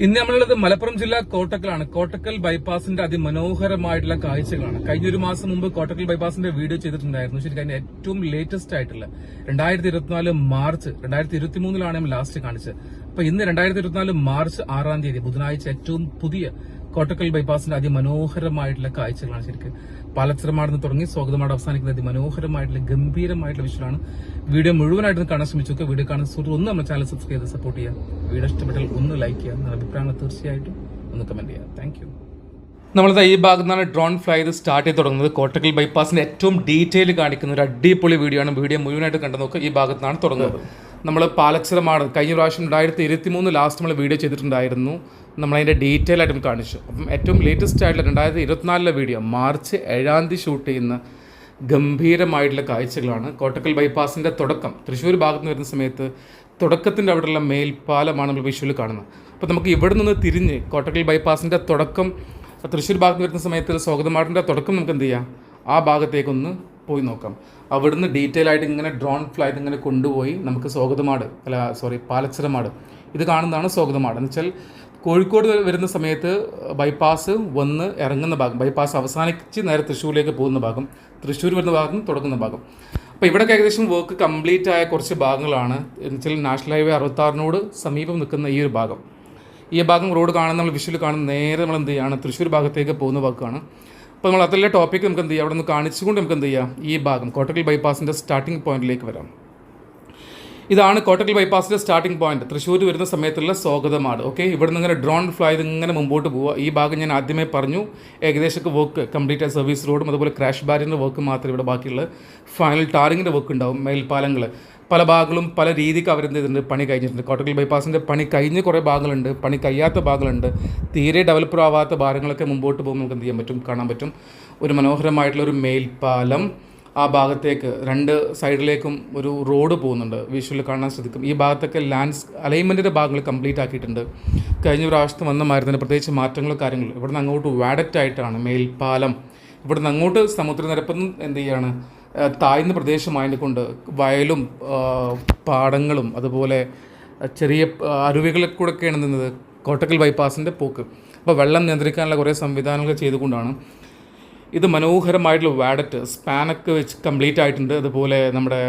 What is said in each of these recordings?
ഇന്ന് നമ്മളുള്ളത് മലപ്പുറം ജില്ല കോട്ടക്കലാണ്. കോട്ടക്കൽ ബൈപ്പാസിന്റെ അതിമനോഹരമായിട്ടുള്ള കാഴ്ചകളാണ്. കഴിഞ്ഞ ഒരു മാസം മുമ്പ് കോട്ടക്കൽ ബൈപ്പാസിന്റെ വീഡിയോ ചെയ്തിട്ടുണ്ടായിരുന്നു. ശരിക്കും അതിന്റെ ഏറ്റവും ലേറ്റസ്റ്റ് ആയിട്ടുള്ള രണ്ടായിരത്തി ഇരുപത്തിനാല് മാർച്ച് രണ്ടായിരത്തി ഇരുപത്തി മൂന്നിലാണ് നമ്മൾ ലാസ്റ്റ് കാണിച്ചത്. അപ്പൊ ഇന്ന് രണ്ടായിരത്തി ഇരുപത്തിനാല് മാർച്ച് ആറാം തീയതി ബുധനാഴ്ച ഏറ്റവും പുതിയ കോട്ടക്കൽ ബൈപ്പാസിന്റെ അതിമനോഹരമായിട്ടുള്ള കാഴ്ചകളാണ് ശരിക്കും. പാലച്ചിറമാടുന്ന് തുടങ്ങി സ്വാഗതമാട് അവസാനിക്കുന്ന അതിമനോഹരമായിട്ടുള്ള ഗംഭീരമായിട്ടുള്ള വിഷയമാണ് വീഡിയോ മുഴുവനായിട്ട് കാണാൻ ശ്രമിച്ചു വീഡിയോ കാണുന്ന സുഹൃത്ത് ഒന്ന് നമ്മുടെ ചാനൽ സബ്സ്ക്രൈബ് ചെയ്ത് സപ്പോർട്ട് ചെയ്യുക. വീഡിയോ ഇഷ്ടപ്പെട്ടാൽ ഒന്ന് ലൈക്ക് ചെയ്യുക. നിങ്ങളുടെ അഭിപ്രായങ്ങൾ തീർച്ചയായിട്ടും ഒന്ന് കമന്റ് ചെയ്യുക. താങ്ക് യു നമ്മളിത് ഈ ഭാഗത്ത് നിന്നാണ് ഡ്രോൺ ഫ്ലൈ സ്റ്റാർട്ട് ചെയ്ത് തുടങ്ങുന്നത്. കോട്ടക്കൽ ബൈപ്പാസിന്റെ ഏറ്റവും ഡീറ്റെയിൽ കാണിക്കുന്ന ഒരു അടിപൊളി വീഡിയോ ആണ്. വീഡിയോ മുഴുവനായിട്ട് കണ്ടു നോക്കുക. ഈ ഭാഗത്ത് നിന്നാണ് തുടങ്ങുന്നത്. നമ്മൾ പാലച്ചിറമാണ് കഴിഞ്ഞ പ്രാവശ്യം രണ്ടായിരത്തി ഇരുപത്തി മൂന്ന് ലാസ്റ്റ് നമ്മൾ വീഡിയോ ചെയ്തിട്ടുണ്ടായിരുന്നു. നമ്മളതിന്റെ ഡീറ്റെയിൽ ആയിട്ടും കാണിച്ചു. അപ്പം ഏറ്റവും ലേറ്റസ്റ്റ് ആയിട്ടുള്ള രണ്ടായിരത്തി ഇരുപത്തിനാലിലെ വീഡിയോ മാർച്ച് ഏഴാം തീയതി ഷൂട്ട് ചെയ്യുന്ന ഗംഭീരമായിട്ടുള്ള കാഴ്ചകളാണ്. കോട്ടക്കൽ ബൈപ്പാസിന്റെ തുടക്കം. തൃശ്ശൂർ ഭാഗത്ത് നിന്ന് വരുന്ന സമയത്ത് തുടക്കത്തിന്റെ അവിടെയുള്ള മേൽപ്പാലമാണ് നമ്മൾ വിഷുവിൽ കാണുന്നത്. അപ്പോൾ നമുക്ക് ഇവിടെ നിന്ന് തിരിഞ്ഞ് കോട്ടക്കൽ ബൈപ്പാസിന്റെ തുടക്കം തൃശ്ശൂർ ഭാഗത്ത് വരുന്ന സമയത്ത് സ്വാഗതമാടിന്റെ തുടക്കം നമുക്ക് എന്ത് ചെയ്യാം? ആ ഭാഗത്തേക്കൊന്ന് പോയി നോക്കാം. അവിടുന്ന് ഡീറ്റെയിൽ ആയിട്ട് ഇങ്ങനെ ഡ്രോൺ ഫ്ലൈറ്റ് ഇങ്ങനെ കൊണ്ടുപോയി നമുക്ക് സ്വാഗതമാട് അല്ല സോറി പാലച്ചിറമാട്. ഇത് കാണുന്നതാണ് സ്വാഗതമാട്. എന്ന് വെച്ചാൽ കോഴിക്കോട് വരുന്ന സമയത്ത് ബൈപ്പാസ് വന്ന് ഇറങ്ങുന്ന ഭാഗം ബൈപ്പാസ് അവസാനിച്ച് നേരെ തൃശ്ശൂരിലേക്ക് പോകുന്ന ഭാഗം തൃശ്ശൂർ വരുന്ന ഭാഗം തുടങ്ങുന്ന ഭാഗം. അപ്പോൾ ഇവിടെ ഏകദേശം വർക്ക് കംപ്ലീറ്റ് ആയ കുറച്ച് ഭാഗങ്ങളാണ്. എന്ന് വെച്ചാൽ നാഷണൽ ഹൈവേ അറുപത്താറിനോട് സമീപം നിൽക്കുന്ന ഈ ഒരു ഭാഗം. ഈ ഭാഗം റോഡ് കാണുന്ന നമ്മൾ വിഷ്വൽ കാണുന്ന നേരെ നമ്മൾ എന്ത് ചെയ്യുകയാണ് തൃശ്ശൂർ ഭാഗത്തേക്ക് പോകുന്ന ഭാഗമാണ് അപ്പോൾ നമ്മൾ അതിലെ ടോപ്പിക്ക് നമുക്ക് എന്ത് ചെയ്യാം? അവിടെ നിന്ന് കാണിച്ചുകൊണ്ട് നമുക്ക് എന്ത് ചെയ്യാം? ഈ ഭാഗം കോട്ടക്കൽ ബൈപ്പാസിന്റെ സ്റ്റാർട്ടിംഗ് പോയിന്റിലേക്ക് വരാം. ഇതാണ് കോട്ടക്കൽ ബൈപ്പാസിന്റെ സ്റ്റാർട്ടിംഗ് പോയിന്റ് തൃശ്ശൂർ വരുന്ന സമയത്തുള്ള സ്വാഗതമാണ്. ഓക്കെ ഇവിടെ നിന്ന് ഇങ്ങനെ ഡ്രോൺ ഫ്ലൈ ഇങ്ങനെ മുമ്പോട്ട് പോവുക. ഈ ഭാഗം ഞാൻ ആദ്യമേ പറഞ്ഞു. ഏകദേശം വർക്ക് കംപ്ലീറ്റ് ആയ. സർവീസ് റോഡും അതുപോലെ ക്രാഷ് ബാരിന്റെ വർക്ക് മാത്രമേ ഇവിടെ ബാക്കിയുള്ള ഫൈനൽ ടാറിങ്ങിന്റെ വർക്ക് ഉണ്ടാവും. മേൽപ്പാലങ്ങൾ പല ഭാഗങ്ങളും പല രീതിക്ക് അവരെന്ത് ചെയ്തിട്ടുണ്ട്? പണി കഴിഞ്ഞിട്ടുണ്ട്. കോട്ടക്കൽ ബൈപ്പാസിന്റെ പണി കഴിഞ്ഞ് കുറേ ഭാഗങ്ങളുണ്ട്. പണി കഴിയാത്ത ഭാഗങ്ങളുണ്ട്. തീരെ ഡെവലപ്പർ ആവാത്ത ഭാഗങ്ങളൊക്കെ മുമ്പോട്ട് പോകുമ്പോൾ നമുക്ക് എന്ത് ചെയ്യാൻ പറ്റും? കാണാൻ പറ്റും. ഒരു മനോഹരമായിട്ടുള്ള ഒരു മേൽപ്പാലം. ആ ഭാഗത്തേക്ക് രണ്ട് സൈഡിലേക്കും ഒരു റോഡ് പോകുന്നുണ്ട്. വിഷ്വലിൽ കാണാൻ ശ്രദ്ധിക്കും. ഈ ഭാഗത്തൊക്കെ ലാൻഡ്സ് അലൈൻമെന്റിന്റെ ഭാഗങ്ങൾ കംപ്ലീറ്റ് ആക്കിയിട്ടുണ്ട്. കഴിഞ്ഞ പ്രാവശ്യത്തെ വന്ന മരുന്നിന് പ്രത്യേകിച്ച് മാറ്റങ്ങളോ കാര്യങ്ങളോ ഇവിടുന്ന് അങ്ങോട്ട് വാഡറ്റ് ആയിട്ടാണ് മേൽപ്പാലം. ഇവിടുന്ന് അങ്ങോട്ട് സമുദ്രനിരപ്പിൽ എന്ത് ചെയ്യാണ്? താഴ്ന്ന പ്രദേശമായതുകൊണ്ട് വയലും പാടങ്ങളും അതുപോലെ ചെറിയ അരുവികളെ അരുവികളിൽ കൂടെയൊക്കെയാണ് നിന്നത്. കോട്ടക്കൽ ബൈപ്പാസിന്റെ പോക്ക്. അപ്പോൾ വെള്ളം നിയന്ത്രിക്കാനുള്ള കുറേ സംവിധാനങ്ങൾ ചെയ്തുകൊണ്ടാണ് ഇത് മനോഹരമായിട്ടുള്ള വാഡറ്റ്. സ്പാനൊക്കെ വെച്ച് കംപ്ലീറ്റ് ആയിട്ടുണ്ട്. അതുപോലെ നമ്മുടെ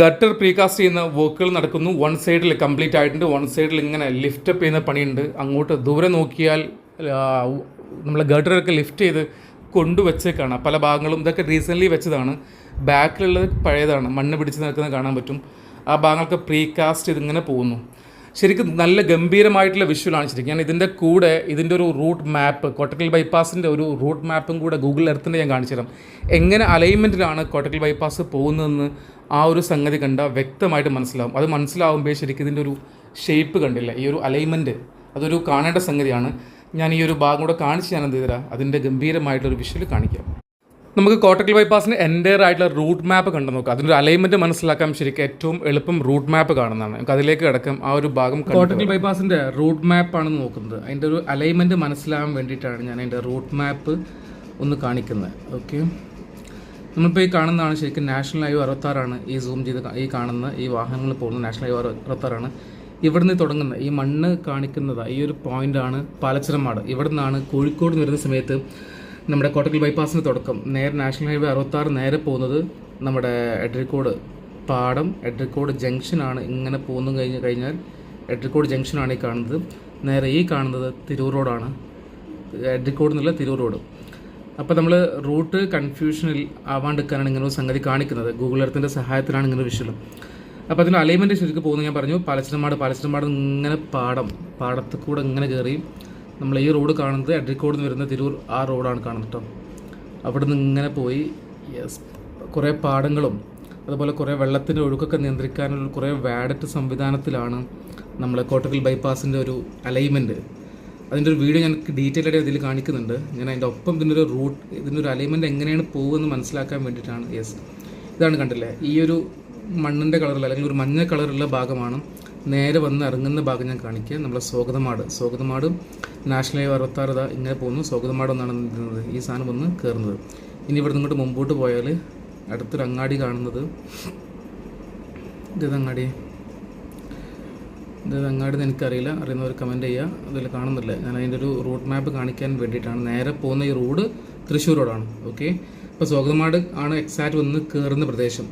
ഗട്ടർ പ്രീകാസ്റ്റ് ചെയ്യുന്ന വർക്കുകൾ നടക്കുന്നു. വൺ സൈഡിൽ കംപ്ലീറ്റ് ആയിട്ടുണ്ട്. വൺ സൈഡിൽ ഇങ്ങനെ ലിഫ്റ്റപ്പ് ചെയ്യുന്ന പണിയുണ്ട്. അങ്ങോട്ട് ദൂരെ നോക്കിയാൽ നമ്മളെ ഗട്ടറൊക്കെ ലിഫ്റ്റ് ചെയ്ത് കൊണ്ടുവച്ചേക്കാണ്. പല ഭാഗങ്ങളും ഇതൊക്കെ റീസെന്റ്ലി വെച്ചതാണ്. ബാക്കിലുള്ളത് പഴയതാണ്. മണ്ണ് പിടിച്ച് നിൽക്കുന്നത് കാണാൻ പറ്റും. ആ ഭാഗങ്ങളൊക്കെ പ്രീകാസ്റ്റ് ചെയ്ത് ഇങ്ങനെ പോകുന്നു. ശരിക്കും നല്ല ഗംഭീരമായിട്ടുള്ള വിഷ്വൽ ആണ് ശരിക്കും. ഞാൻ ഇതിന്റെ കൂടെ ഇതിന്റെ ഒരു റൂട്ട് മാപ്പ് കോട്ടക്കൽ ബൈപ്പാസിന്റെ ഒരു റൂട്ട് മാപ്പും കൂടെ ഗൂഗിൾ എർത്തിന്റെ ഞാൻ കാണിച്ചു തരാം. എങ്ങനെ അലൈൻമെന്റിലാണ് കോട്ടക്കൽ ബൈപ്പാസ് പോകുന്നതെന്ന് ആ ഒരു സംഗതി കണ്ടാൽ വ്യക്തമായിട്ട് മനസ്സിലാവും. അത് മനസ്സിലാവുമ്പോൾ ശരിക്കും ഇതിന്റെ ഒരു ഷേപ്പ് കണ്ടില്ല. ഈ ഒരു അലൈൻമെന്റ് അതൊരു കാണേണ്ട സംഗതിയാണ്. ഞാൻ ഈ ഒരു ഭാഗം കൂടെ കാണിച്ച് ഞാൻ എന്ത് ചെയ്തരാം അതിന്റെ ഗംഭീരമായിട്ടൊരു വിഷ്വൽ കാണിക്കാം. നമുക്ക് കോട്ടക്കൽ ബൈപ്പാസിന് എന്റയർ ആയിട്ടുള്ള റൂട്ട് മാപ്പ് കണ്ടു നോക്കാം. അതിന്റെ ഒരു അലൈൻമെന്റ് മനസ്സിലാക്കാൻ ശരിക്കും ഏറ്റവും എളുപ്പം റൂട്ട് മാപ്പ് കാണുന്നതാണ്. നമുക്ക് അതിലേക്ക് കിടക്കും ആ ഒരു ഭാഗം കോട്ടക്കൽ ബൈപ്പാസിന്റെ റൂട്ട് മാപ്പ് ആണെന്ന് നോക്കുന്നത്. അതിന്റെ ഒരു അലൈൻമെന്റ് മനസ്സിലാകാൻ വേണ്ടിയിട്ടാണ് ഞാൻ അതിന്റെ റൂട്ട് മാപ്പ് ഒന്ന് കാണിക്കുന്നത്. ഓക്കെ നമ്മളിപ്പോൾ ഈ കാണുന്നതാണ് ശരിക്കും നാഷണൽ ഹൈവേ അറുപത്താറാണ് ഈ സൂം ചെയ്ത് ഈ കാണുന്ന ഈ വാഹനങ്ങൾ പോകുന്ന നാഷണൽ ഹൈവേ അറു- അറുപത്താറാണ് ഇവിടുന്ന് തുടങ്ങുന്ന ഈ മണ്ണ് കാണിക്കുന്നത് ഈ ഒരു പോയിന്റാണ് പാലച്ചിറമാട്. ഇവിടെ നിന്നാണ് കോഴിക്കോട് വരുന്ന സമയത്ത് നമ്മുടെ കോട്ടക്കൽ ബൈപ്പാസിന് തുടക്കം. നേരെ നാഷണൽ ഹൈവേ അറുപത്താറ് നേരെ പോകുന്നത് നമ്മുടെ എഡ്രിക്കോട് പാടം എഡ്രിക്കോട് ജംഗ്ഷനാണ് ഇങ്ങനെ പോകുന്നു കഴിഞ്ഞ് കഴിഞ്ഞാൽ എഡ്രിക്കോട് ജംഗ്ഷനാണ് ഈ കാണുന്നത്. നേരെ ഈ കാണുന്നത് തിരൂർ റോഡാണ് എഡ്രിക്കോട് എന്നുള്ള തിരൂർ റോഡ് അപ്പോൾ നമ്മൾ റൂട്ട് കൺഫ്യൂഷനിൽ ആവാണ്ടിരിക്കാനാണ് ഇങ്ങനെ ഒരു സംഗതി കാണിക്കുന്നത്. ഗൂഗിൾ എർത്തിന്റെ സഹായത്തിലാണ് ഇങ്ങനെ വിഷയം. അപ്പോൾ അതിന്റെ അലൈൻമെന്റ് ശരിക്കും പോകുന്നത് ഞാൻ പറഞ്ഞു. പാലച്ചിനമാട് പാലച്ചിനമാട് ഇങ്ങനെ പാടം പാടത്ത് കൂടെ ഇങ്ങനെ കയറി നമ്മൾ ഈ റോഡ് കാണുന്നത് അഡ്രിക്കോട് നിന്ന് വരുന്ന തിരൂർ ആ റോഡാണ് കാണുന്നത് കേട്ടോ അവിടെ നിന്ന് ഇങ്ങനെ പോയി യെസ് കുറേ പാടങ്ങളും അതുപോലെ കുറേ വെള്ളത്തിന്റെ ഒഴുക്കൊക്കെ നിയന്ത്രിക്കാനുള്ള കുറേ വാഡറ്റ് സംവിധാനത്തിലാണ് നമ്മൾ കോട്ടക്കൽ ബൈപ്പാസിന്റെ ഒരു അലൈൻമെന്റ് അതിന്റെ ഒരു വീഡിയോ ഞാൻ ഡീറ്റെയിൽ ആയിട്ട് ഇതിൽ കാണിക്കുന്നുണ്ട്. ഞാൻ അതിന്റെ ഒപ്പം ഇതിന്റെ ഒരു റൂട്ട് ഇതിന്റെ ഒരു അലൈൻമെന്റ് എങ്ങനെയാണ് പോകുമെന്ന് മനസ്സിലാക്കാൻ വേണ്ടിയിട്ടാണ് യെസ്. ഇതാണ് കണ്ടില്ലേ ഈ ഒരു മണ്ണിന്റെ കളറിൽ അല്ലെങ്കിൽ ഒരു മഞ്ഞ കളറുള്ള ഭാഗമാണ് നേരെ വന്ന് ഇറങ്ങുന്ന ഭാഗം ഞാൻ കാണിക്കുക നമ്മളെ സ്വാഗതമാട്. സ്വാഗതമാട്. നാഷണൽ ഹൈവേ അറുപത്താറ് ഇതാ ഇങ്ങനെ പോകുന്നു. സ്വാഗതമാട് എന്നാണ് നിൽക്കുന്നത് ഈ സാധനം വന്ന് കയറുന്നത് ഇനി ഇവിടെ നിങ്ങോട്ട് മുമ്പോട്ട് പോയാൽ അടുത്തൊരു അങ്ങാടി കാണുന്നത്. ഇതേത് അങ്ങാടി? ഇത് അങ്ങാടി എനിക്കറിയില്ല. അറിയുന്നവർ കമന്റ് ചെയ്യുക. അതിൽ കാണുന്നില്ല. ഞാൻ അതിന്റെ ഒരു റൂട്ട് മാപ്പ് കാണിക്കാൻ വേണ്ടിയിട്ടാണ്. നേരെ പോകുന്ന ഈ റോഡ് തൃശ്ശൂർ റോഡാണ്. ഓക്കെ അപ്പോൾ സ്വാഗതമാട് ആണ് എക്സാക്റ്റ് വന്ന് കയറുന്ന പ്രദേശം.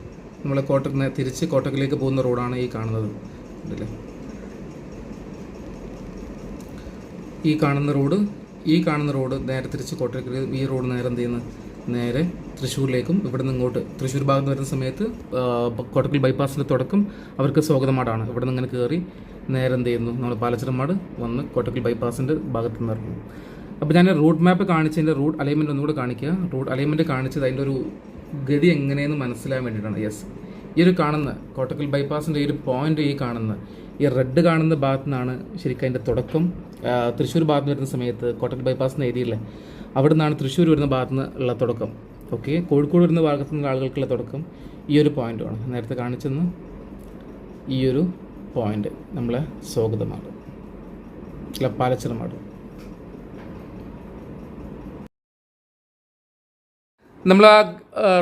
നമ്മളെ കോട്ടക്ക് തിരിച്ച് കോട്ടക്കിലേക്ക് പോകുന്ന റോഡാണ് ഈ കാണുന്നത്. ഉണ്ടല്ലേ? ഈ കാണുന്ന റോഡ് ഈ കാണുന്ന റോഡ് നേരെ തിരിച്ച് കോട്ടയ്ക്ക് ഈ റോഡ് നേരെ എന്ത് ചെയ്യുന്നു? നേരെ തൃശ്ശൂരിലേക്കും ഇവിടെ നിന്ന് ഇങ്ങോട്ട് തൃശ്ശൂർ ഭാഗത്ത് വരുന്ന സമയത്ത് കോട്ടക്കൽ ബൈപ്പാസിന്റെ തുടക്കം അവർക്ക് സ്വാഗതമാടാണ്. ഇവിടെ നിന്ന് ഇങ്ങനെ കയറി നേരെ എന്ത് ചെയ്യുന്നു? നമ്മൾ പാലച്ചിറമാട് വന്ന് കോട്ടക്കൽ ബൈപ്പാസിന്റെ ഭാഗത്ത് നിന്ന് ഇറങ്ങും അപ്പോൾ ഞാൻ റൂട്ട് മാപ്പ് കാണിച്ചതിന്റെ റൂട്ട് അലൈൻമെന്റ് ഒന്നുകൂടെ കാണിക്കുക. റൂട്ട് അലൈൻമെന്റ് കാണിച്ചത് അതിന്റെ ഒരു ഗതി എങ്ങനെയെന്ന് മനസ്സിലാൻ വേണ്ടിയിട്ടാണ്. യെസ് ഈ ഒരു കാണുന്ന കോട്ടക്കൽ ബൈപ്പാസിന്റെ ഈ ഒരു പോയിന്റ് ഈ കാണുന്ന ഈ റെഡ് കാണുന്ന ഭാഗത്തു നിന്നാണ് ശരിക്കും അതിന്റെ തുടക്കം. തൃശ്ശൂർ ഭാഗത്ത് വരുന്ന സമയത്ത് കോട്ടക്കൽ ബൈപ്പാസിന്റെ ഏരിയയിലെ അവിടെ നിന്നാണ് തൃശ്ശൂർ വരുന്ന ഭാഗത്ത് നിന്ന് ഉള്ള തുടക്കം. ഓക്കെ കോഴിക്കോട് വരുന്ന ഭാഗത്തു നിന്നുള്ള ആളുകൾക്കുള്ള തുടക്കം ഈ ഒരു പോയിന്റാണ് നേരത്തെ കാണിച്ചെന്ന് ഈ ഒരു പോയിന്റ് നമ്മളെ സ്വാഗതമാണ്. അല്ല പാലച്ചിറമാട്. നമ്മൾ ആ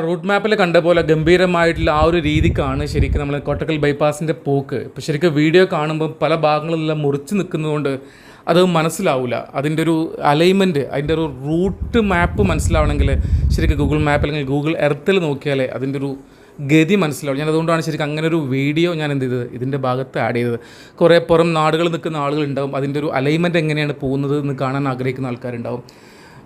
റൂട്ട് മാപ്പിൽ കണ്ട പോലെ ഗംഭീരമായിട്ടുള്ള ആ ഒരു രീതിക്കാണ് ശരിക്കും നമ്മൾ കൊട്ടക്കൽ ബൈപ്പാസിന്റെ പോക്ക്. ഇപ്പോൾ ശരിക്കും വീഡിയോ കാണുമ്പോൾ പല ഭാഗങ്ങളിലെല്ലാം മുറിച്ച് നിൽക്കുന്നതുകൊണ്ട് അത് മനസ്സിലാവില്ല അതിന്റെ ഒരു അലൈൻമെന്റ് അതിന്റെ ഒരു റൂട്ട് മാപ്പ് മനസ്സിലാവണമെങ്കിൽ ശരിക്കും ഗൂഗിൾ മാപ്പ് അല്ലെങ്കിൽ ഗൂഗിൾ എർത്തിൽ നോക്കിയാലേ അതിന്റെ ഒരു ഗതി മനസ്സിലാവും. ഞാൻ അതുകൊണ്ടാണ് ശരിക്കും അങ്ങനെ ഒരു വീഡിയോ ഞാൻ എന്ത് ചെയ്തത്? ഇതിന്റെ ഭാഗത്ത് ആഡ് ചെയ്തത്. കുറേ പുറം നാടുകൾ നിൽക്കുന്ന ആളുകളുണ്ടാവും അതിന്റെ ഒരു അലൈൻമെന്റ് എങ്ങനെയാണ് പോകുന്നത് എന്ന് കാണാൻ ആഗ്രഹിക്കുന്ന ആൾക്കാരുണ്ടാവും.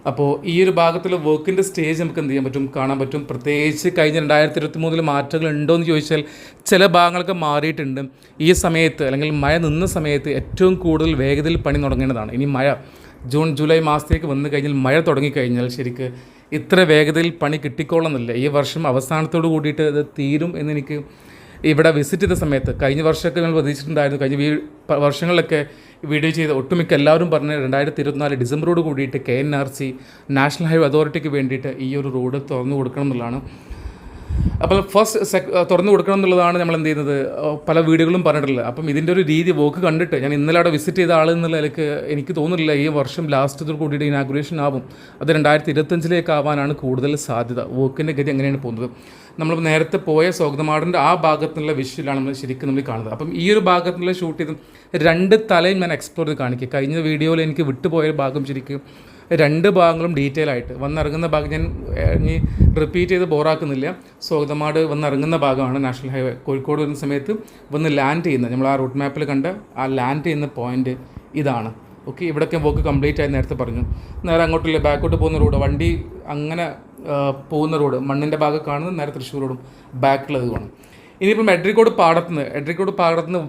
അപ്പോൾ ഈ ഒരു ഭാഗത്തുള്ള വർക്കിന്റെ സ്റ്റേജ് നമുക്ക് എന്ത് ചെയ്യാൻ പറ്റും? കാണാൻ പറ്റും. പ്രത്യേകിച്ച് കഴിഞ്ഞ രണ്ടായിരത്തി ഇരുപത്തി മൂന്നിൽ മാറ്റങ്ങൾ ഉണ്ടോ എന്ന് ചോദിച്ചാൽ ചില ഭാഗങ്ങളൊക്കെ മാറിയിട്ടുണ്ട്. ഈ സമയത്ത് അല്ലെങ്കിൽ മഴ നിന്ന സമയത്ത് ഏറ്റവും കൂടുതൽ വേഗതയിൽ പണി തുടങ്ങേണ്ടതാണ്. ഇനി മഴ ജൂൺ ജൂലൈ മാസത്തേക്ക് വന്നു കഴിഞ്ഞാൽ മഴ തുടങ്ങിക്കഴിഞ്ഞാൽ ശരിക്ക് ഇത്ര വേഗതയിൽ പണി കിട്ടിക്കോളുന്നില്ല ഈ വർഷം അവസാനത്തോട് കൂടിയിട്ട് ഇത് തീരും എന്നെനിക്ക് ഇവിടെ വിസിറ്റ് ചെയ്ത സമയത്ത് കഴിഞ്ഞ വർഷമൊക്കെ ഞങ്ങൾ പ്രതീക്ഷിച്ചിട്ടുണ്ടായിരുന്നു. കഴിഞ്ഞ വർഷങ്ങളിലൊക്കെ വീഡിയോ ചെയ്ത ഒട്ടുമിക്ക എല്ലാവരും പറഞ്ഞ് രണ്ടായിരത്തി ഇരുപത്തിനാല് ഡിസംബറോട് കൂടിയിട്ട് K N R C national highway അതോറിറ്റിക്ക് വേണ്ടിയിട്ട് ഈ ഒരു റോഡ് തുറന്നു കൊടുക്കണം എന്നുള്ളതാണ്. അപ്പോൾ ഫസ്റ്റ് സെക് തുറന്നു കൊടുക്കണം എന്നുള്ളതാണ് നമ്മൾ എന്ത് ചെയ്യുന്നത്? പല വീടുകളും പറഞ്ഞിട്ടില്ല. അപ്പം ഇതിന്റെ ഒരു രീതി വോക്ക് കണ്ടിട്ട് ഞാൻ ഇന്നലെ അവിടെ വിസിറ്റ് ചെയ്ത ആൾ എന്നുള്ള നിലയ്ക്ക് എനിക്ക് തോന്നുന്നില്ല ഈ വർഷം ലാസ്റ്റത്തോട് കൂടിയിട്ട് ഇനാഗുറേഷൻ ആവും. അത് രണ്ടായിരത്തി ഇരുപത്തഞ്ചിലേക്ക് ആവാനാണ് കൂടുതൽ സാധ്യത. വോക്കിന്റെ ഗതി എങ്ങനെയാണ് പോകുന്നത്? നമ്മൾ നേരത്തെ പോയ സ്വാഗതമാടിന്റെ ആ ഭാഗത്തുള്ള വിഷ്വലാണ് നമ്മൾ ശരിക്കും നമ്മൾ കാണുന്നത്. അപ്പം ഈ ഒരു ഭാഗത്തുള്ള ഷൂട്ട് ചെയ്ത് രണ്ട് തലയും ഞാൻ എക്സ്പ്ലോർ ചെയ്ത് കാണിക്കുക കഴിഞ്ഞ വീഡിയോയിൽ എനിക്ക് വിട്ടുപോയ ഭാഗം ശരിക്കും രണ്ട് ഭാഗങ്ങളും ഡീറ്റെയിൽ ആയിട്ട്. വന്നിറങ്ങുന്ന ഭാഗം ഞാൻ ഇനി റിപ്പീറ്റ് ചെയ്ത് ബോറാക്കുന്നില്ല സ്വാഗതമാട് വന്നിറങ്ങുന്ന ഭാഗമാണ് നാഷണൽ ഹൈവേ കോഴിക്കോട് വരുന്ന സമയത്ത് വന്ന് ലാൻഡ് ചെയ്യുന്നത്. നമ്മൾ ആ റൂട്ട് മാപ്പിൽ കണ്ട ആ ലാൻഡ് ചെയ്യുന്ന പോയിന്റ് ഇതാണ്. ഓക്കെ ഇവിടെയൊക്കെ വർക്ക് കംപ്ലീറ്റ് ആയി നേരത്തെ പറഞ്ഞു. നേരെ അങ്ങോട്ടില്ല ബാക്കോട്ട് പോകുന്ന റോഡ് വണ്ടി അങ്ങനെ പോകുന്ന റോഡ് മണ്ണിന്റെ ഭാഗം കാണുന്നത് നേരെ തൃശ്ശൂർ റോഡും ബാക്കിലുള്ളത് കാണും. ഇനിയിപ്പം എഡ്രിക്കോട് പാടത്തുനിന്ന് എഡ്രിക്കോട് പാടത്തുനിന്ന്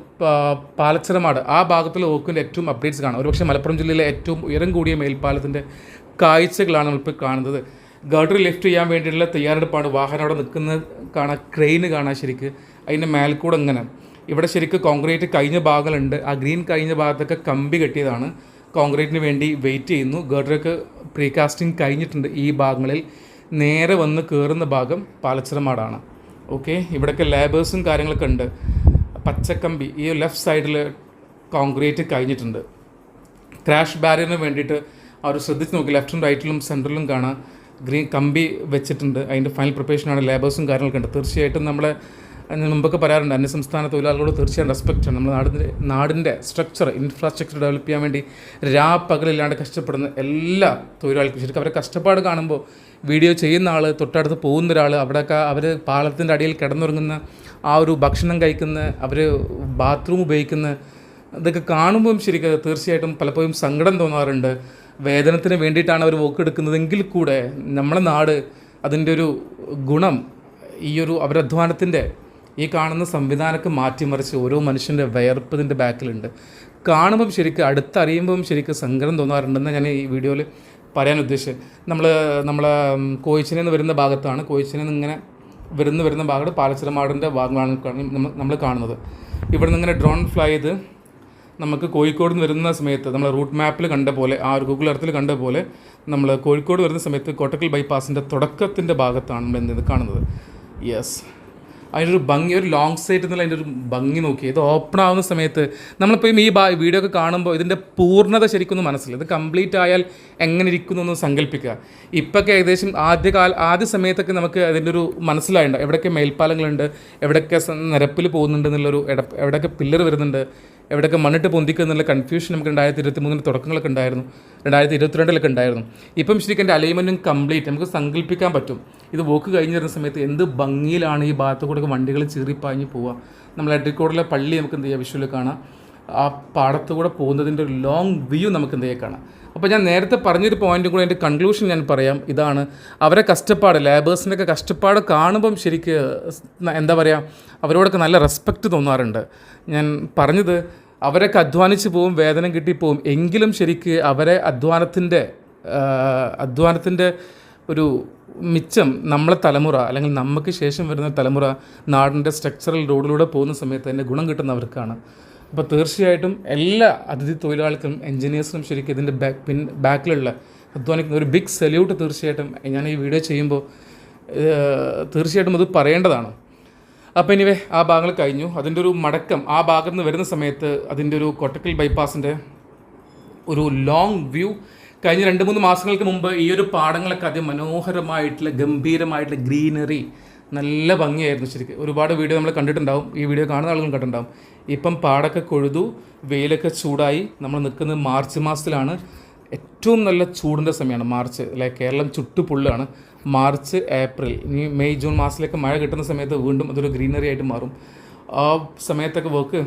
പാലച്ചിറമാട് ആ ഭാഗത്തുള്ള വോക്കിന്റെ ഏറ്റവും അപ്ഡേറ്റ്സ് കാണാം. ഒരുപക്ഷെ മലപ്പുറം ജില്ലയിലെ ഏറ്റവും ഉയരം കൂടിയ മേൽപ്പാലത്തിന്റെ കാഴ്ചകളാണ് നമ്മളിപ്പോൾ കാണുന്നത്. ഗർഡർ ലിഫ്റ്റ് ചെയ്യാൻ വേണ്ടിയിട്ടുള്ള തയ്യാറെടുപ്പാണ്. വാഹനം അവിടെ നിൽക്കുന്നത് കാണാം ക്രെയിൻ കാണാം ശരിക്ക്. അതിന്റെ മേൽക്കൂടെ ഇങ്ങനെ. ഇവിടെ ശരിക്ക് കോൺക്രീറ്റ് കഴിഞ്ഞ ഭാഗങ്ങളുണ്ട്. ആ ഗ്രീൻ കഴിഞ്ഞ ഭാഗത്തൊക്കെ കമ്പി കെട്ടിയതാണ്. കോൺക്രീറ്റിന് വേണ്ടി വെയിറ്റ് ചെയ്യുന്നു. ഗർഡറൊക്കെ പ്രീകാസ്റ്റിംഗ് കഴിഞ്ഞിട്ടുണ്ട് ഈ ഭാഗങ്ങളിൽ. നേരെ വന്ന് കയറുന്ന ഭാഗം പാലച്ചിറമാടാണ്. ഓക്കെ ഇവിടെയൊക്കെ ലേബേഴ്സും കാര്യങ്ങളൊക്കെ ഉണ്ട്. പച്ചക്കമ്പി ഈ ലെഫ്റ്റ് സൈഡിൽ കോൺക്രീറ്റ് കഴിഞ്ഞിട്ടുണ്ട്. ക്രാഷ് ബാരിയറിന് വേണ്ടിയിട്ട് അവർ ശ്രദ്ധിച്ച് നോക്കി. ലെഫ്റ്റും റൈറ്റിലും സെന്ററിലും കാണാം. ഗ്രീൻ കമ്പി വെച്ചിട്ടുണ്ട്. അതിന്റെ ഫൈനൽ പ്രിപ്പറേഷനാണ് ലേബേഴ്സും കാര്യങ്ങളൊക്കെ ഉണ്ട്. തീർച്ചയായിട്ടും നമ്മളെ ഞാൻ മുമ്പൊക്കെ പറയാറുണ്ട് അന്യസംസ്ഥാന തൊഴിലാളികളോട് തീർച്ചയായും റെസ്പെക്റ്റ് ആണ്. നമ്മുടെ നാടിന്റെ നാടിന്റെ സ്ട്രക്ചർ ഇൻഫ്രാസ്ട്രക്ചർ ഡെവലപ്പ് ചെയ്യാൻ വേണ്ടി രാപ്പകലില്ലാണ്ട് കഷ്ടപ്പെടുന്ന എല്ലാ തൊഴിലാളികൾക്കും ശരിക്കും അവരെ കഷ്ടപ്പാട് കാണുമ്പോൾ വീഡിയോ ചെയ്യുന്ന ആൾ തൊട്ടടുത്ത് പോകുന്ന ഒരാൾ അവിടെയൊക്കെ അവർ പാലത്തിന്റെ അടിയിൽ കിടന്നുറങ്ങുന്ന ആ ഒരു ഭക്ഷണം കഴിക്കുന്ന അവർ ബാത്റൂം ഉപയോഗിക്കുന്ന ഇതൊക്കെ കാണുമ്പം ശരിക്കും തീർച്ചയായിട്ടും പലപ്പോഴും സങ്കടം തോന്നാറുണ്ട്. വേതനത്തിന് വേണ്ടിയിട്ടാണ് അവർ വോക്കെടുക്കുന്നതെങ്കിൽ കൂടെ നമ്മളെ നാട് അതിന്റെ ഒരു ഗുണം ഈ ഒരു അവരധ്വാനത്തിന്റെ ഈ കാണുന്ന സംവിധാനമൊക്കെ മാറ്റിമറിച്ച് ഓരോ മനുഷ്യന്റെ വയർപ്പ് ഇതിന്റെ ബാക്കിലുണ്ട്. കാണുമ്പം ശരിക്കും അടുത്തറിയുമ്പം ശരിക്കും സങ്കടം തോന്നാറുണ്ടെന്ന് ഞാൻ ഈ വീഡിയോയിൽ പറയാൻ ഉദ്ദേശിച്ചത്. നമ്മൾ നമ്മളെ കോയിച്ചിനെ നിന്ന് വരുന്ന ഭാഗത്താണ്. കോയിച്ചിനെ ഇങ്ങനെ വരുന്ന വരുന്ന ഭാഗത്ത് പാലച്ചിറമാടിന്റെ ഭാഗമാണ് നമ്മൾ കാണുന്നത്. ഇവിടെ നിന്ന് ഇങ്ങനെ ഡ്രോൺ ഫ്ലൈ ചെയ്ത് നമുക്ക് കോഴിക്കോട് നിന്ന് വരുന്ന സമയത്ത് നമ്മൾ റൂട്ട് മാപ്പിൽ കണ്ട പോലെ ആ ഒരു ഗൂഗിൾ എർത്തിൽ കണ്ട പോലെ നമ്മൾ കോഴിക്കോട് വരുന്ന സമയത്ത് കോട്ടക്കൽ ബൈപ്പാസിന്റെ തുടക്കത്തിന്റെ ഭാഗത്താണ് നമ്മൾ എന്ത് കാണുന്നത്. യെസ് അതിനൊരു ഭംഗി ഒരു ലോങ് സൈറ്റ് എന്നുള്ള അതിന്റെ ഒരു ഭംഗി നോക്കി. ഇത് ഓപ്പൺ ആവുന്ന സമയത്ത് നമ്മളിപ്പോൾ ഈ വീഡിയോ ഒക്കെ കാണുമ്പോൾ ഇതിന്റെ പൂർണത ശരിക്കൊന്നും മനസ്സിലായി. ഇത് കംപ്ലീറ്റ് ആയാൽ എങ്ങനെ ഇരിക്കുന്നു എന്ന് സങ്കല്പിക്കുക. ഇപ്പൊക്കെ ഏകദേശം ആദ്യ കാല ആദ്യ സമയത്തൊക്കെ നമുക്ക് അതിന്റെ ഒരു മനസ്സിലായിട്ടുണ്ട് എവിടെയൊക്കെ മേൽപ്പാലങ്ങളുണ്ട് എവിടെയൊക്കെ നിരപ്പിൽ പോകുന്നുണ്ട് എന്നുള്ളൊരു എവിടെയൊക്കെ പില്ലർ വരുന്നുണ്ട് എവിടെയൊക്കെ മണ്ണിട്ട് പൊന്തിക്കുക എന്നുള്ള കൺഫ്യൂഷൻ നമുക്ക് രണ്ടായിരത്തി ഇരുപത്തി മൂന്നിന് തുടക്കങ്ങളൊക്കെ ഉണ്ടായിരുന്നു. രണ്ടായിരത്തി ഇരുപത്തിരണ്ടിലൊക്കെ ഉണ്ടായിരുന്നു. ഇപ്പം ശരിക്കും എന്റെ അലൈൻമെന്റും കംപ്ലീറ്റ് നമുക്ക് സങ്കല്പിക്കാൻ പറ്റും. ഇത് വോക്ക് കഴിഞ്ഞിരുന്ന സമയത്ത് എന്ത് ഭംഗിയിലാണ് ഈ ഭാഗത്ത് കൂടെ വണ്ടികൾ ചീറിപ്പാഞ്ഞ് പോവാം. നമ്മൾ എഡ്രിക്കോടിലെ പള്ളി നമുക്ക് എന്ത് ചെയ്യാം? വിഷ്വൽ കാണാം. ആ പാടത്തുകൂടെ പോകുന്നതിന്റെ ഒരു ലോങ് വ്യൂ നമുക്ക് എന്ത് ചെയ്യാം? കാണാം. അപ്പോൾ ഞാൻ നേരത്തെ പറഞ്ഞൊരു പോയിന്റും കൂടെ എന്റെ കൺക്ലൂഷൻ ഞാൻ പറയാം. ഇതാണ് അവരെ കഷ്ടപ്പാട് ലേബേഴ്സിന്റെയൊക്കെ കഷ്ടപ്പാട് കാണുമ്പം ശരിക്ക് എന്താ പറയുക അവരോടൊക്കെ നല്ല റെസ്പെക്റ്റ് തോന്നാറുണ്ട്. ഞാൻ പറഞ്ഞത് അവരൊക്കെ അധ്വാനിച്ച് പോവും വേതനം കിട്ടിപ്പോവും. എങ്കിലും ശരിക്ക് അവരെ അധ്വാനത്തിന്റെ അധ്വാനത്തിന്റെ ഒരു മിച്ചം നമ്മളെ തലമുറ അല്ലെങ്കിൽ നമുക്ക് ശേഷം വരുന്ന തലമുറ നാടിന്റെ സ്ട്രക്ചറൽ റോഡിലൂടെ പോകുന്ന സമയത്ത് അതിന്റെ ഗുണം കിട്ടുന്നവർക്കാണ്. അപ്പോൾ തീർച്ചയായിട്ടും എല്ലാ അതിഥി തൊഴിലാളികൾക്കും എൻജിനീയേഴ്സിനും ശരിക്കും ഇതിന്റെ ബാക്ക് പിൻ ബാക്കിലുള്ള അധ്വാനിക്കുന്ന ഒരു ബിഗ് സല്യൂട്ട് തീർച്ചയായിട്ടും ഞാൻ ഈ വീഡിയോ ചെയ്യുമ്പോൾ തീർച്ചയായിട്ടും അത് പറയേണ്ടതാണ്. അപ്പോൾ എനിവേ ആ ഭാഗങ്ങൾ കഴിഞ്ഞു. അതിന്റെ ഒരു മടക്കം ആ ഭാഗത്ത് നിന്ന് വരുന്ന സമയത്ത് അതിന്റെ ഒരു കൊട്ടക്കൽ ബൈപ്പാസിന്റെ ഒരു ലോങ് വ്യൂ കഴിഞ്ഞ രണ്ട് മൂന്ന് മാസങ്ങൾക്ക് മുമ്പ് ഈ ഒരു പാടങ്ങളൊക്കെ അതിമനോഹരമായിട്ടുള്ള ഗംഭീരമായിട്ടുള്ള ഗ്രീനറി നല്ല ഭംഗിയായിരുന്നു ശരിക്കും. ഒരുപാട് വീഡിയോ നമ്മൾ കണ്ടിട്ടുണ്ടാവും. ഈ വീഡിയോ കാണുന്ന ആളുകൾ കണ്ടിട്ടുണ്ടാവും. ഇപ്പം പാടൊക്കെ കൊഴുതു വെയിലൊക്കെ ചൂടായി. നമ്മൾ നിൽക്കുന്നത് മാർച്ച് മാസത്തിലാണ്. ഏറ്റവും നല്ല ചൂടിന്റെ സമയമാണ് മാർച്ച്. അല്ലെ കേരളം ചുട്ടുപൊള്ളുകയാണ് മാർച്ച് ഏപ്രിൽ. ഇനി മെയ് ജൂൺ മാസത്തിലൊക്കെ മഴ കിട്ടുന്ന സമയത്ത് വീണ്ടും അതൊരു ഗ്രീനറി ആയിട്ട് മാറും. ആ സമയത്തൊക്കെ വർക്ക്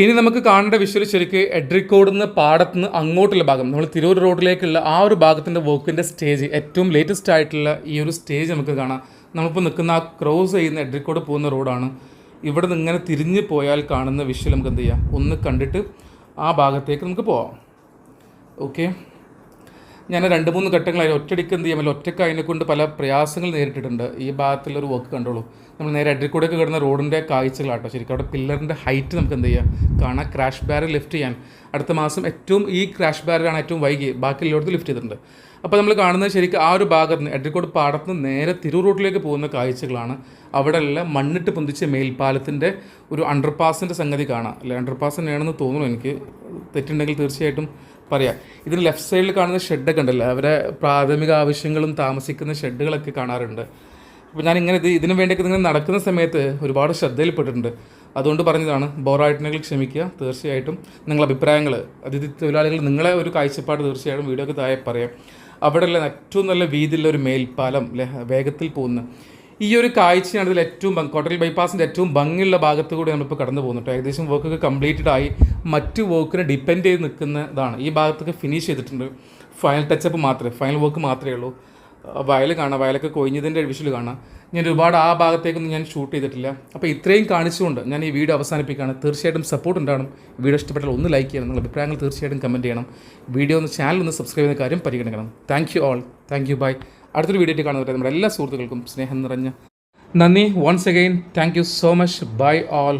ഇനി നമുക്ക് കാണേണ്ട വിഷ്വൽ ശരിക്ക് എഡ്രിക്കോട് നിന്ന് പാടത്ത് നിന്ന് അങ്ങോട്ടുള്ള ഭാഗം നമ്മൾ തിരൂർ റോഡിലേക്കുള്ള ആ ഒരു ഭാഗത്തിന്റെ വർക്കിന്റെ സ്റ്റേജ് ഏറ്റവും ലേറ്റസ്റ്റ് ആയിട്ടുള്ള ഈ ഒരു സ്റ്റേജ് നമുക്ക് കാണാം. നമ്മളിപ്പോൾ നിൽക്കുന്ന ആ ക്രോസ് ചെയ്യുന്ന എഡ്രിക്കോട് പോകുന്ന റോഡാണ്. ഇവിടെ നിന്ന് ഇങ്ങനെ തിരിഞ്ഞ് പോയാൽ കാണുന്ന വിഷ്വൽ നമുക്ക് എന്ത് ചെയ്യാം? ഒന്ന് കണ്ടിട്ട് ആ ഭാഗത്തേക്ക് നമുക്ക് പോവാം. ഓക്കെ ഞാൻ രണ്ട് മൂന്ന് ഘട്ടങ്ങളായി ഒറ്റയടിക്ക് എന്ത് ചെയ്യാമല്ലോ ഒറ്റയ്ക്ക് അതിനെക്കൊണ്ട് പല പ്രയാസങ്ങൾ നേരിട്ടിട്ടുണ്ട്. ഈ ഭാഗത്തുള്ളൊരു വർക്ക് കണ്ടോളൂ. നമ്മൾ നേരെ അഡ്രിക്കൂടെയൊക്കെ കിടന്ന റോഡിന്റെ കാഴ്ചകളാട്ടോ. ശരിക്കും അവിടെ പില്ലറിന്റെ ഹൈറ്റ് നമുക്ക് എന്ത് ചെയ്യാം? കാണാം. ക്രാഷ് ബാരൽ ലിഫ്റ്റ് ചെയ്യാൻ. അടുത്ത മാസം ഏറ്റവും ഈ ക്രാഷ് ബാരലാണ് ഏറ്റവും വൈകി. ബാക്കി എല്ലായിടത്തും ലിഫ്റ്റ് ചെയ്തിട്ടുണ്ട്. അപ്പോൾ നമ്മൾ കാണുന്നത് ശരിക്കും ആ ഒരു ഭാഗത്ത് നിന്ന് എഡ്രിക്കോട് പാടത്ത് നിന്ന് നേരെ തിരൂർ റോഡിലേക്ക് പോകുന്ന കാഴ്ചകളാണ്. അവിടെയുള്ള മണ്ണിട്ട് പൊന്തിച്ച മേൽപ്പാലത്തിന്റെ ഒരു അണ്ടർപാസിന്റെ സംഗതി കാണാം. അല്ലെ? അണ്ടർപാസ് തന്നെയാണെന്ന് തോന്നുന്നു എനിക്ക്. തെറ്റുണ്ടെങ്കിൽ തീർച്ചയായിട്ടും പറയാം. ഇതിന് ലെഫ്റ്റ് സൈഡിൽ കാണുന്ന ഷെഡൊക്കെ ഉണ്ടല്ലോ. അവരെ പ്രാഥമിക ആവശ്യങ്ങളും താമസിക്കുന്ന ഷെഡുകളൊക്കെ കാണാറുണ്ട്. അപ്പോൾ ഞാൻ ഇങ്ങനെ ഇത് ഇതിനു വേണ്ടിയൊക്കെ ഇങ്ങനെ നടക്കുന്ന സമയത്ത് ഒരുപാട് ശ്രദ്ധയിൽപ്പെട്ടിട്ടുണ്ട്. അതുകൊണ്ട് പറഞ്ഞതാണ് ബോറായിട്ടുണ്ടെങ്കിൽ ക്ഷമിക്കുക. തീർച്ചയായിട്ടും നിങ്ങളുടെ അഭിപ്രായങ്ങൾ അതിഥി തൊഴിലാളികൾ നിങ്ങളെ ഒരു കാഴ്ചപ്പാട് തീർച്ചയായിട്ടും വീഡിയോ ഒക്കെ താഴെ പറയാം. അവിടെയുള്ള ഏറ്റവും നല്ല വീതിയുള്ള ഒരു മേൽപ്പാലം വേഗത്തിൽ പോകുന്ന ഈ ഒരു കാഴ്ചയാണ് ഇതിൽ ഏറ്റവും ഭംഗി കോട്ടൽ ബൈപ്പാസിന്റെ ഏറ്റവും ഭംഗിയുള്ള ഭാഗത്ത് കൂടി നമ്മളിപ്പോൾ കടന്നു പോകുന്നുണ്ട്. ഏകദേശം വർക്കൊക്കെ കംപ്ലീറ്റഡ് ആയി. മറ്റ് വർക്കിനെ ഡിപ്പെൻഡ് ചെയ്ത് നിൽക്കുന്നതാണ്. ഈ ഭാഗത്തൊക്കെ ഫിനിഷ് ചെയ്തിട്ടുണ്ട്. ഫൈനൽ ടച്ചപ്പ് മാത്രമേ ഫൈനൽ വർക്ക് മാത്രമേ ഉള്ളൂ. വയൽ കാണാം. വയലൊക്കെ കൊഴിഞ്ഞതിന്റെ വിഷ്വൽ കാണാം. ഞാൻ ഒരുപാട് ആ ഭാഗത്തേക്കൊന്നും ഞാൻ ഷൂട്ട് ചെയ്തിട്ടില്ല. അപ്പോൾ ഇത്രയും കാണിച്ചുകൊണ്ട് ഞാൻ ഈ വീഡിയോ അവസാനിപ്പിക്കുകയാണ്. തീർച്ചയായിട്ടും സപ്പോർട്ട് ഉണ്ടാകണം വീഡിയോ ഇഷ്ടപ്പെട്ടാൽ ഒന്ന് ലൈക്ക് ചെയ്യണം. നിങ്ങളുടെ അഭിപ്രായങ്ങൾ തീർച്ചയായിട്ടും കമന്റ് ചെയ്യണം. വീഡിയോ ഒന്ന് ചാനൽ ഒന്ന് സബ്സ്ക്രൈബ് ചെയ്യുന്ന കാര്യം പരിഗണിക്കണം. Thank you all thank you bye അടുത്തൊരു വീഡിയോ കാണുന്നത് നമ്മുടെ എല്ലാ സുഹൃത്തുക്കൾക്കും സ്നേഹം നിറഞ്ഞ നന്ദി. Once again thank you so much bye all